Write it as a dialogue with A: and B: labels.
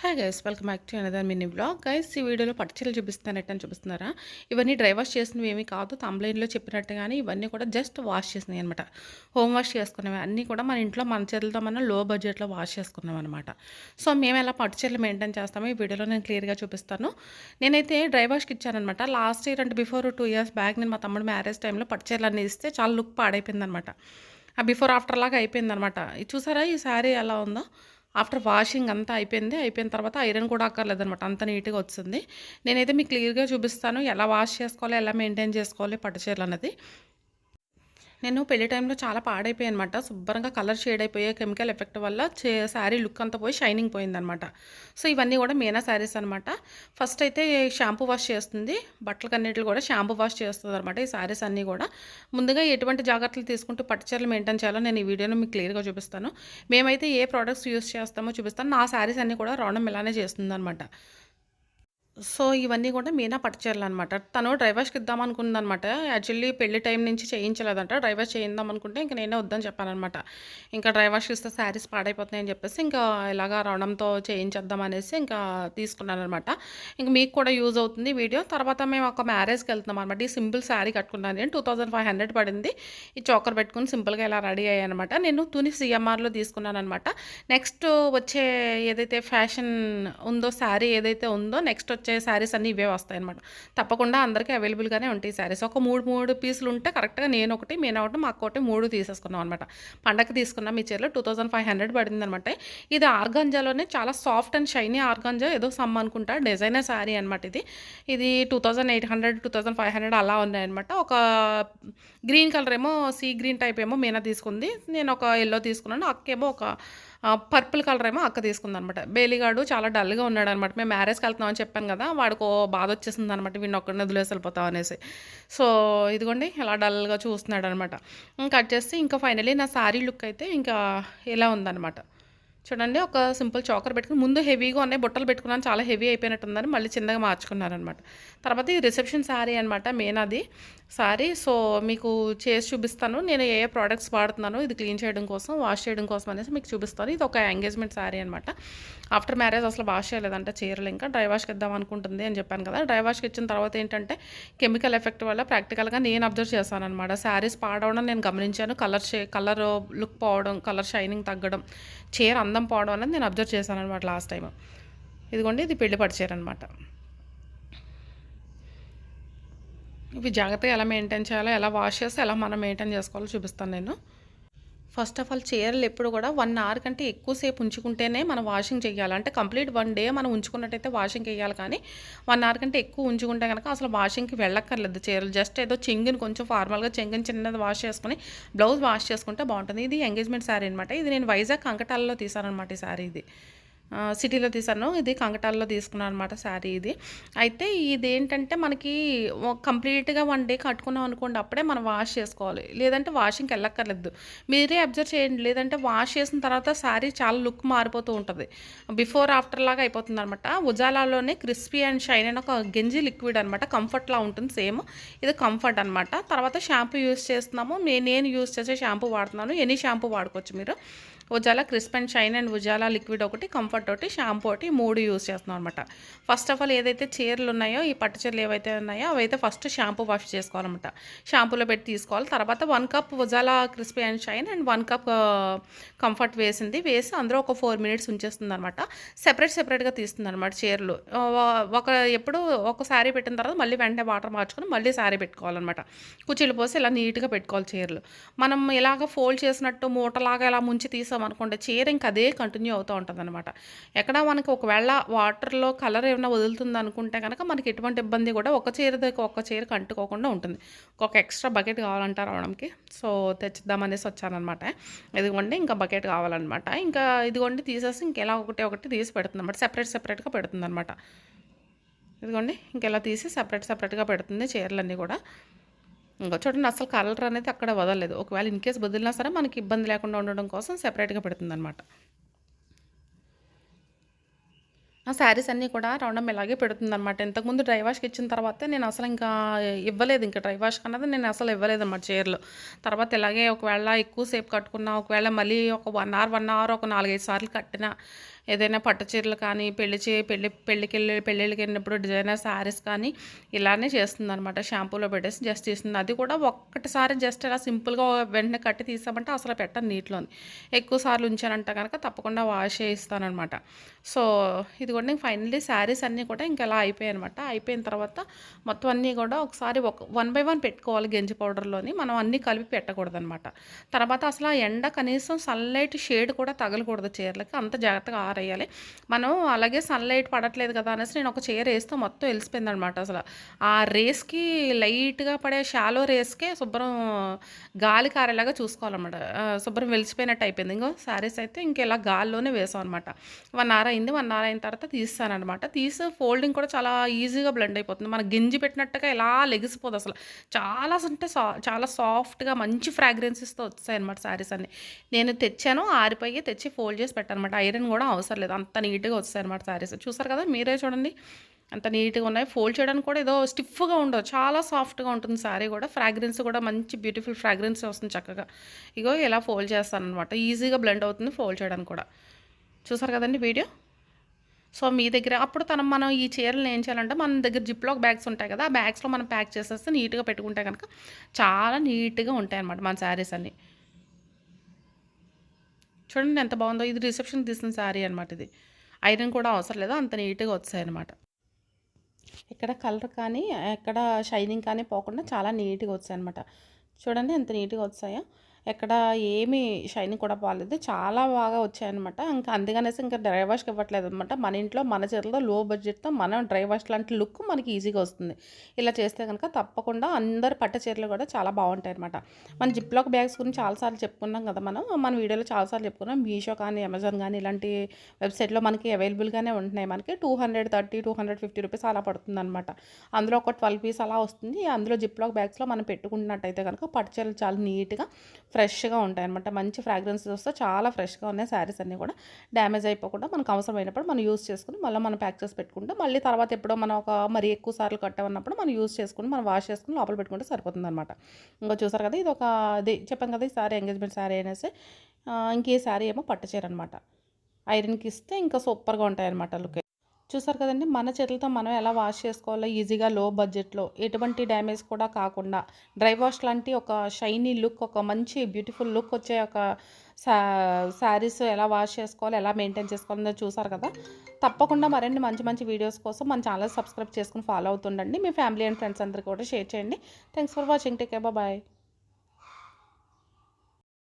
A: Hi guys welcome back to another mini blog guys ఈ వీడియోలో పట్టుచీరలు చూపిస్తానట్టు అని చూపిస్తున్నారా? ఇవన్నీ డ్రై వాష్ చేసినవి ఏమీ కాదు తమ్లైన్లో చెప్పినట్టుగానే ఇవన్నీ కూడా జస్ట్ వాష్ చేసినాయి అనమాట హోమ్ వాష్ చేసుకున్నవి అన్నీ కూడా మన ఇంట్లో మన చేతులతో మనం లో బడ్జెట్లో వాష్ చేసుకున్నాం అనమాట సో మేము ఎలా పట్టుచీరలు మెయింటైన్ చేస్తామో ఈ వీడియోలో నేను క్లియర్గా చూపిస్తాను. నేనైతే డ్రై వాష్కి ఇచ్చానమాట లాస్ట్ ఇయర్ అంటే బిఫోర్ టూ ఇయర్స్ బ్యాక్ నేను మా తమ్ముడు మ్యారేజ్ టైంలో పట్టుచీరలు అన్నీ ఇస్తే చాలా లుక్ పాడైపోయింది అనమాట ఆ బిఫోర్ ఆఫ్టర్ లాగా అయిపోయిందనమాట ఇది చూసారా ఈ శారీ ఎలా ఉందో? ఆఫ్టర్ వాషింగ్ అంతా అయిపోయింది. అయిపోయిన తర్వాత ఐరన్ కూడా అక్కర్లేదనమాట అంత నీట్గా వచ్చింది. నేనైతే మీకు క్లియర్గా చూపిస్తాను. ఎలా వాష్ చేసుకోవాలి ఎలా మెయింటైన్ చేసుకోవాలి పట్టు చీరలు అనేది నేను పెళ్ళి టైంలో చాలా పాడైపోయాయి అనమాట శుభ్రంగా కలర్ షేడ్ అయిపోయే కెమికల్ ఎఫెక్ట్ వల్ల చే శారీ లుక్ అంతా పోయి షైనింగ్ పోయిందనమాట సో ఇవన్నీ కూడా మీనా శారీస్ అనమాట ఫస్ట్ అయితే షాంపూ వాష్ చేస్తుంది. బట్టలకన్నిటిని కూడా షాంపూ వాష్ చేస్తుంది అనమాట ఈ శారీస్ అన్నీ కూడా. ముందుగా ఎటువంటి జాగ్రత్తలు తీసుకుంటూ పట్టుచీరలు మెయింటైన్ చేయాలో నేను ఈ వీడియోలో మీకు క్లియర్గా చూపిస్తాను. మేమైతే ఏ ప్రోడక్ట్స్ యూస్ చేస్తామో చూపిస్తాను. నా శారీస్ అన్నీ కూడా రౌండం ఇలానే చేస్తుంది అనమాట సో ఇవన్నీ కూడా మీనా పట్టుచీరలు అనమాట తను డ్రైవర్స్కి ఇద్దామనుకుందనమాట యాక్చువల్లీ పెళ్ళి టైం నుంచి చేయించలేదంట. డ్రైవర్స్ చేయిందాం అనుకుంటే ఇంకా నేనే వద్దని చెప్పానమాట ఇంకా డ్రైవర్స్కి ఇస్తే శారీస్ పాడైపోతున్నాయని చెప్పేసి ఇంకా ఇలాగా రణంతో చేయించేద్దాం అనేసి ఇంకా తీసుకున్నాను అనమాట ఇంక మీకు కూడా యూజ్ అవుతుంది వీడియో. తర్వాత మేము ఒక మ్యారేజ్కి వెళ్తున్నాం అనమాట ఈ సింపుల్ శారీ కట్టుకున్నాను నేను. టూ థౌజండ్ ఫైవ్ హండ్రెడ్ పడింది. ఈ చోకర్ పెట్టుకుని సింపుల్గా ఇలా రెడీ అయ్యానమాట నేను తుని సిఎంఆర్లో తీసుకున్నాను అనమాట నెక్స్ట్ వచ్చే ఏదైతే ఫ్యాషన్ ఉందో శారీ ఏదైతే ఉందో నెక్స్ట్ వచ్చే శారీస్ అన్నీ ఇవే వస్తాయి అనమాట తప్పకుండా అందరికీ అవైలబుల్గానే ఉంటాయి శారీస్. ఒక మూడు మూడు పీసులు ఉంటే కరెక్ట్గా నేను ఒకటి నేను ఒకటి మాకు ఒకటి మూడు తీసేసుకున్నాం అనమాట పండగకి తీసుకున్నాం మీ చీరలో టూ థౌజండ్ ఫైవ్ హండ్రెడ్ పడింది అనమాట ఇది ఆర్గంజాలోనే చాలా సాఫ్ట్ అండ్ షైనీ ఆర్గంజా ఏదో సమ్ అనుకుంటా డిజైనర్ శారీ అనమాట ఇది. ఇది two thousand eight hundred two thousand five hundred అలా ఉన్నాయన్నమాట ఒక గ్రీన్ కలర్ ఏమో సీ గ్రీన్ టైప్ ఏమో మీనా తీసుకుంది. నేను ఒక ఎల్లో తీసుకున్నాను. అక్కేమో ఒక పర్పుల్ కలర్ ఏమో అక్క తీసుకుంది అనమాట బేలిగాడు చాలా డల్గా ఉన్నాడు అనమాట మేము మ్యారేజ్కి వెళ్తున్నామని చెప్పాను కదా వాడికి బాధ వచ్చేసింది అనమాట వీడిని ఒక్కడిని వదిలేసి వెళ్ళిపోతాం అనేసి. సో ఇదిగోండి ఇలా డల్గా చూస్తున్నాడు అనమాట కట్ చేస్తే ఇంకా ఫైనలీ నా శారీ లుక్ అయితే ఇంకా ఇలా ఉందన్నమాట చూడండి ఒక సింపుల్ చాకర్ పెట్టుకుని ముందు హెవీగా ఉన్నాయి బుట్టలు పెట్టుకున్నాను చాలా హెవీ అయిపోయినట్టుందని మళ్ళీ చిన్నగా మార్చుకున్నారనమాట. తర్వాత ఈ రిసెప్షన్ శారీ అనమాట మెయిన్ అది శారీ. సో మీకు చేసి చూపిస్తాను. నేను ఏ ఏ ప్రోడక్ట్స్ వాడుతున్నాను ఇది క్లీన్ చేయడం కోసం వాష్ చేయడం కోసం అనేసి మీకు చూపిస్తాను. ఇది ఒక ఎంగేజ్మెంట్ శారీ అనమాట ఆఫ్టర్ మ్యారేజ్ అసలు వాష్ చేయలేదంట చీరలు ఇంకా. డ్రై వాష్కి ఇద్దాం అనుకుంటుంది అని చెప్పాను కదా. డ్రై వాష్కి ఇచ్చిన తర్వాత ఏంటంటే కెమికల్ ఎఫెక్ట్ వల్ల ప్రాక్టికల్గా నేను అబ్జర్వ్ చేశాను అనమాట శారీస్ పాడవడం నేను గమనించాను. కలర్ షే కలర్ లుక్ పోవడం కలర్ షైనింగ్ తగ్గడం చీర అందం పోవడం అనేది నేను అబ్జర్వ్ చేశాను అనమాట లాస్ట్ టైం ఇదిగోండి ఇది పెళ్ళి పడిచారు అనమాట ఇవి జాగ్రత్తగా ఎలా మెయింటైన్ చేయాలో ఎలా వాష్ చేస్తే ఎలా మనం మెయింటైన్ చేసుకోవాలో చూపిస్తాను నేను. ఫస్ట్ ఆఫ్ ఆల్ చీరలు ఎప్పుడు కూడా వన్ అవర్ కంటే ఎక్కువసేపు ఉంచుకుంటేనే మనం వాషింగ్ చేయాలి. అంటే కంప్లీట్ వన్ డే మనం ఉంచుకున్నట్టయితే వాషింగ్ చేయాలి కానీ వన్ అవర్ కంటే ఎక్కువ ఉంచుకుంటే కనుక అసలు వాషింగ్కి వెళ్ళక్కర్లేదు చీరలు. జస్ట్ ఏదో చెంగిని కొంచెం ఫార్మల్గా చెంగిని చిన్నది వాష్ చేసుకుని బ్లౌజ్ వాష్ చేసుకుంటే బాగుంటుంది. ఇది ఎంగేజ్మెంట్ శారీ అనమాట ఇది నేను వైజాగ్ కంకటాలలో తీసాను అనమాట ఈ శారీ ఇది. సిటీలో తీసాను ఇది కంకటాల్లో తీసుకున్నాను అనమాట శారీ ఇది. అయితే ఇది ఏంటంటే మనకి కంప్లీట్గా వన్ డే కట్టుకున్నాం అనుకోండి అప్పుడే మనం వాష్ చేసుకోవాలి. లేదంటే వాషింగ్కి వెళ్ళక్కర్లేదు. మీరే అబ్జర్వ్ చేయండి. లేదంటే వాష్ చేసిన తర్వాత శారీ చాలా లుక్ మారిపోతూ ఉంటుంది. బిఫోర్ ఆఫ్టర్ లాగా అయిపోతుంది అనమాట ఉజాలాలోనే క్రిస్పీ అండ్ షైన్ అని ఒక గెంజి లిక్విడ్ అనమాట కంఫర్ట్లా ఉంటుంది సేమ్. ఇది కంఫర్ట్ అనమాట తర్వాత షాంపూ యూస్ చేస్తున్నాము. నేను యూస్ చేసే షాంపూ వాడుతున్నాను. ఎనీ షాంపూ వాడుకోవచ్చు మీరు. Ujala crisp and shine and Ujala liquid ఒకటి కంఫర్ట్ ఒకటి షాంపూ ఒకటి మూడు యూస్ చేస్తున్నాం అనమాట ఫస్ట్ ఆఫ్ ఆల్ ఏదైతే చీరలు ఉన్నాయో ఈ పట్టు చీరలు ఏవైతే ఉన్నాయో అవైతే ఫస్ట్ షాంపూ వాష్ చేసుకోవాలన్నమాట. షాంపూలో పెట్టి తీసుకోవాలి. తర్వాత one cup Ujala crispy and shine and one cup comfort వేసింది. వేసి అందులో ఒక ఫోర్ మినిట్స్ ఉంచేస్తుంది అనమాట సెపరేట్ సెపరేట్గా తీస్తుంది అనమాట చీరలు. ఒక ఎప్పుడు ఒక శారీ పెట్టిన తర్వాత మళ్ళీ వెంటనే వాటర్ మార్చుకొని మళ్ళీ శారీ పెట్టుకోవాలన్నమాట. కుర్చీలు పోసి ఇలా నీట్గా పెట్టుకోవాలి చీరలు. మనం ఇలాగ ఫోల్డ్ చేసినట్టు మూటలాగా ఇలా ముంచి తీసి అనుకోండి చీర ఇంకా అదే కంటిన్యూ అవుతూ ఉంటుంది అనమాట ఎక్కడ మనకి ఒకవేళ వాటర్లో కలర్ ఏమైనా వదులుతుంది అనుకుంటే కనుక మనకి ఎటువంటి ఇబ్బంది కూడా ఒక చీర దగ్గర ఒక చీరకు అంటుకోకుండా ఉంటుంది. ఒక ఎక్స్ట్రా బకెట్ కావాలంటారు రావడంకి సో తెచ్చిద్దామనేసి వచ్చానమాట ఇదిగోండి ఇంకా బకెట్ కావాలన్నమాట. ఇంకా ఇదిగోండి తీసేసి ఇంకెలా ఒకటి ఒకటి తీసి పెడుతుంది అనమాట సెపరేట్ సెపరేట్గా పెడుతుంది అనమాట ఇదిగోండి ఇంకెలా తీసి సపరేట్ సపరేట్గా పెడుతుంది చీరలన్నీ కూడా. ఇంకా చూడండి అసలు కలర్ అనేది అక్కడ వదలలేదు. ఒకవేళ ఇన్ కేసు వదిలినా సరే మనకి ఇబ్బంది లేకుండా ఉండడం కోసం సెపరేట్గా పెడుతుంది అనమాట ఆ శారీస్ అన్నీ కూడా రౌండం ఇలాగే పెడుతుందన్నమాట. ఇంతకుముందు డ్రై వాష్కి ఇచ్చిన తర్వాత నేను అసలు ఇంకా ఇవ్వలేదు. ఇంకా డ్రై వాష్ అన్నది నేను అసలు ఇవ్వలేదు అన్నమాట చీరలు తర్వాత ఇలాగే ఒకవేళ ఎక్కువసేపు కట్టుకున్నా ఒకవేళ మళ్ళీ ఒక వన్ అవర్ వన్ అవర్ ఒక నాలుగైదు సార్లు కట్టినా ఏదైనా పట్టు చీరలు కానీ పెళ్ళి చే పెళ్ళి పెళ్ళికి వెళ్ళి పెళ్ళిళ్ళకి వెళ్ళినప్పుడు డిజైనర్ శారీస్ కానీ ఇలానే చేస్తుంది అనమాట షాంపూలో పెట్టేసి జస్ట్ తీస్తుంది అది కూడా ఒక్కటిసారి జస్ట్ అలా సింపుల్గా వెంటనే కట్టి తీసామంటే అసలు పెట్టను నీటిలోని ఎక్కువ సార్లు ఉంచానంట కనుక తప్పకుండా వాష్ చేయిస్తానమాట సో ఇది కూడా నేను ఫైనల్లీ శారీస్ అన్నీ కూడా ఇంకా ఇలా అయిపోయాయి అనమాట అయిపోయిన తర్వాత మొత్తం అన్నీ కూడా ఒకసారి ఒక వన్ బై వన్ పెట్టుకోవాలి గెంజి పౌడర్లోని. మనం అన్నీ కలిపి పెట్టకూడదు అనమాట తర్వాత అసలు ఆ ఎండ కనీసం సన్లైట్ షేడ్ కూడా తగలకూడదు చీరలకి. అంత జాగ్రత్తగా ఆరేయాలి మనం అలాగే సన్లైట్ పడట్లేదు కదా అనేసి నేను ఒక చైర్ వేస్తే మొత్తం వెలిసిపోయింది అనమాట అసలు. ఆ రేస్కి లైట్గా పడే షాలో రేస్కే శుభ్రం గాలి కారేలాగా చూసుకోవాలన్నమాట. శుభ్రం వెలిసిపోయినట్టు అయిపోయింది. ఇంకో శారీస్ అయితే ఇంకెలా గాల్లోనే వేసాం అనమాట వన్ అవర్ అయింది. వన్ అవర్ అయిన తర్వాత తీస్తానమాట తీసి ఫోల్డింగ్ కూడా చాలా ఈజీగా బ్లెండ్ అయిపోతుంది. మన గింజి పెట్టినట్టుగా ఇలా లెగిసిపోదు అసలు. చాలా అంటే సా చాలా సాఫ్ట్గా మంచి ఫ్రాగ్రెన్సెస్తో వచ్చాయి అనమాట శారీస్ అన్ని. నేను తెచ్చాను ఆరిపోయి తెచ్చి ఫోల్డ్ చేసి పెట్టానమాట ఐరన్ కూడా అవసరం అవసరం లేదు అంత నీట్గా వచ్చాయి అనమాట శారీస్. చూసారు కదా? మీరే చూడండి. అంత నీట్గా ఉన్నాయి. ఫోల్డ్ చేయడానికి కూడా ఏదో స్టిఫ్గా ఉండదు చాలా సాఫ్ట్గా ఉంటుంది శారీ కూడా. ఫ్రాగ్రెన్స్ కూడా మంచి బ్యూటిఫుల్ ఫ్రాగ్రెన్స్ వస్తుంది చక్కగా. ఇగో ఇలా ఫోల్డ్ చేస్తాను అనమాట ఈజీగా బ్లెండ్ అవుతుంది ఫోల్డ్ చేయడానికి కూడా. చూసారు కదండి వీడియో? సో మీ దగ్గర అప్పుడు తన మనం ఈ చీరలు ఏం చేయాలంటే మన దగ్గర జిప్లాక్ బ్యాగ్స్ ఉంటాయి కదా? ఆ బ్యాగ్స్లో మనం ప్యాక్ చేసేస్తే నీట్గా పెట్టుకుంటే కనుక చాలా నీట్గా ఉంటాయి అన్నమాట మన శారీస్ అన్నీ. చూడండి ఎంత బాగుందో. ఇది రిసెప్షన్ తీసిన శారీ అనమాట ఇది. ఐరన్ కూడా అవసరం లేదు. అంత నీట్గా వచ్చాయి అనమాట ఇక్కడ కలర్ కానీ ఎక్కడ షైనింగ్ కానీ పోకుండా చాలా నీట్గా వచ్చాయి అనమాట చూడండి ఎంత నీట్గా వచ్చాయో. ఎక్కడ ఏమీ షైనింగ్ కూడా పోలేదు చాలా బాగా వచ్చాయన్నమాట. ఇంకా అందుకనేసి ఇంకా డ్రై వాష్కి ఇవ్వట్లేదు అనమాట మన ఇంట్లో మన చేతిలో లో బడ్జెట్తో మనం డ్రై వాష్ లాంటి లుక్ మనకి ఈజీగా వస్తుంది. ఇలా చేస్తే కనుక తప్పకుండా అందరు పట్టు చీరలు కూడా చాలా బాగుంటాయి అనమాట మన జిప్లాక్ బ్యాగ్స్ గురించి చాలాసార్లు చెప్పుకున్నాం కదా మనం. మన వీడియోలో చాలాసార్లు చెప్పుకున్నాం. మీషో కానీ అమెజాన్ కానీ ఇలాంటి వెబ్సైట్లో మనకి అవైలబుల్గానే ఉంటున్నాయి. మనకి two hundred thirty two hundred fifty rupees అలా పడుతుంది అనమాట అందులో ఒక ట్వెల్వ్ పీస్ అలా వస్తుంది. అందులో జిప్లాక్ బ్యాగ్స్లో మనం పెట్టుకున్నట్టయితే కనుక పట్టు చీరలు చాలా నీట్గా ఫ్రెష్గా ఉంటాయి అనమాట మంచి ఫ్రాగ్రెన్సెస్ వస్తే చాలా ఫ్రెష్గా ఉన్నాయి శారీస్ అన్నీ కూడా. డ్యామేజ్ అయిపోకుండా మనకు అవసరమైనప్పుడు మనం యూస్ చేసుకుని మళ్ళీ మనం ప్యాక్ చేసి పెట్టుకుంటే మళ్ళీ తర్వాత ఎప్పుడో మనం ఒక మరి ఎక్కువ సార్లు కట్టామన్నప్పుడు మనం యూస్ చేసుకుని మనం వాష్ చేసుకుని లోపల పెట్టుకుంటే సరిపోతుంది అనమాట ఇంకా చూసారు కదా ఇది ఒక అది చెప్పాను కదా ఈ సారీ ఎంగేజ్మెంట్ శారీ అనేసి ఇంకే శారీ ఏమో పట్టుచీర అనమాట ఐరన్కి ఇస్తే ఇంకా సూపర్గా ఉంటాయి అనమాట లుక్. చూసారు కదండి మన చేతులతో మనం ఎలా వాష్ చేసుకోవాలో ఈజీగా లో బడ్జెట్లో ఎటువంటి డ్యామేజ్ కూడా కాకుండా డ్రై వాష్ లాంటి ఒక షైనీ లుక్ ఒక మంచి బ్యూటిఫుల్ లుక్ వచ్చే ఒక శారీస్ ఎలా వాష్ చేసుకోవాలి ఎలా మెయింటైన్ చేసుకోవాలో చూసారు కదా. తప్పకుండా మరిన్ని మంచి మంచి వీడియోస్ కోసం మన ఛానల్ సబ్స్క్రైబ్ చేసుకుని ఫాలో అవుతుండండి. మీ ఫ్యామిలీ అండ్ ఫ్రెండ్స్ అందరికీ కూడా షేర్ చేయండి. Thanks for watching. Take bye.